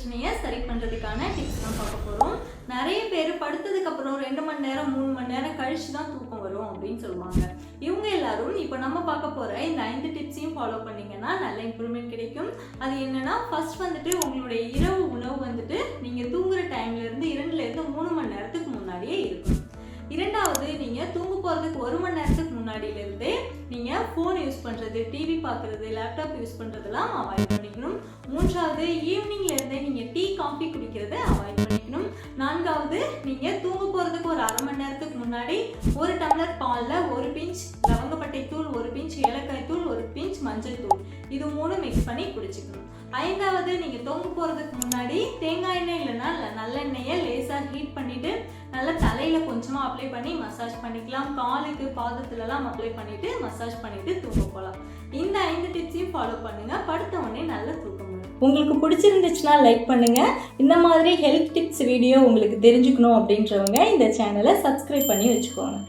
பிரச்சனையை சரி பண்ணுறதுக்கான டிப்ஸ் தான் பார்க்க போகிறோம் நிறைய பேர் படுத்ததுக்கப்புறம் ரெண்டு மணி நேரம் மூணு மணி நேரம் கழிச்சு தான் தூக்கம் வரும் அப்படின்னு சொல்லுவாங்க. இவங்க எல்லாரும் இப்போ நம்ம பார்க்க போகிற இந்த ஐந்து டிப்ஸையும் ஃபாலோ பண்ணீங்கன்னா நல்ல இம்ப்ரூவ்மெண்ட் கிடைக்கும். அது என்னன்னா ஃபர்ஸ்ட் வந்துட்டு உங்களுடைய இரவு உணவு வந்துட்டு போகிறதுக்கு ஒரு மணி நேரத்துக்கு முன்னாடியிலேருந்தே நீங்கள் ஃபோன் யூஸ் பண்ணுறது டிவி பார்க்குறது லேப்டாப் யூஸ் பண்ணுறதெல்லாம் அவாய்ட் பண்ணிக்கணும். மூன்றாவது ஈவினிங்லேருந்தே நீங்கள் டீ காஃபி குடிக்கிறத அவாய்ட் பண்ணிக்கணும். நான்காவது நீங்கள் தூங்க போகிறதுக்கு ஒரு அரை மணி நேரத்துக்கு முன்னாடி ஒரு டம்ளர் பாலில் ஒரு பிஞ்ச் லவங்கப்பட்டை தூள் ஒரு பிஞ்ச் ஏலக்காய் தூள் ஒரு பிஞ்ச் மஞ்சள் தூள். இது மூணு மிக்ஸ் பண்ணி குடிச்சிக்கணும். ஐந்தாவது நீங்கள் தூங்க போகிறதுக்கு முன்னாடி தேங்காய் எண்ணெய் இல்லைன்னா நல்லெண்ணெயை லேசாக ஹீட் பண்ணி கொஞ்சமாக அப்ளை பண்ணி மசாஜ் பண்ணிக்கலாம். காலுக்கு பாதத்துலலாம் அப்ளை பண்ணிவிட்டு மசாஜ் பண்ணிவிட்டு தூங்க போகலாம் இந்த ஐந்து டிப்ஸையும் ஃபாலோ பண்ணுங்கள் படுத்த உடனே நல்ல தூக்கம் உங்களுக்கு பிடிச்சிருந்துச்சுன்னா லைக் பண்ணுங்கள் இந்த மாதிரி ஹெல்த் டிப்ஸ் வீடியோ உங்களுக்கு தெரிஞ்சுக்கணும் அப்படின்றவங்க இந்த சேனலை சப்ஸ்கிரைப் பண்ணி வச்சுக்கோங்க.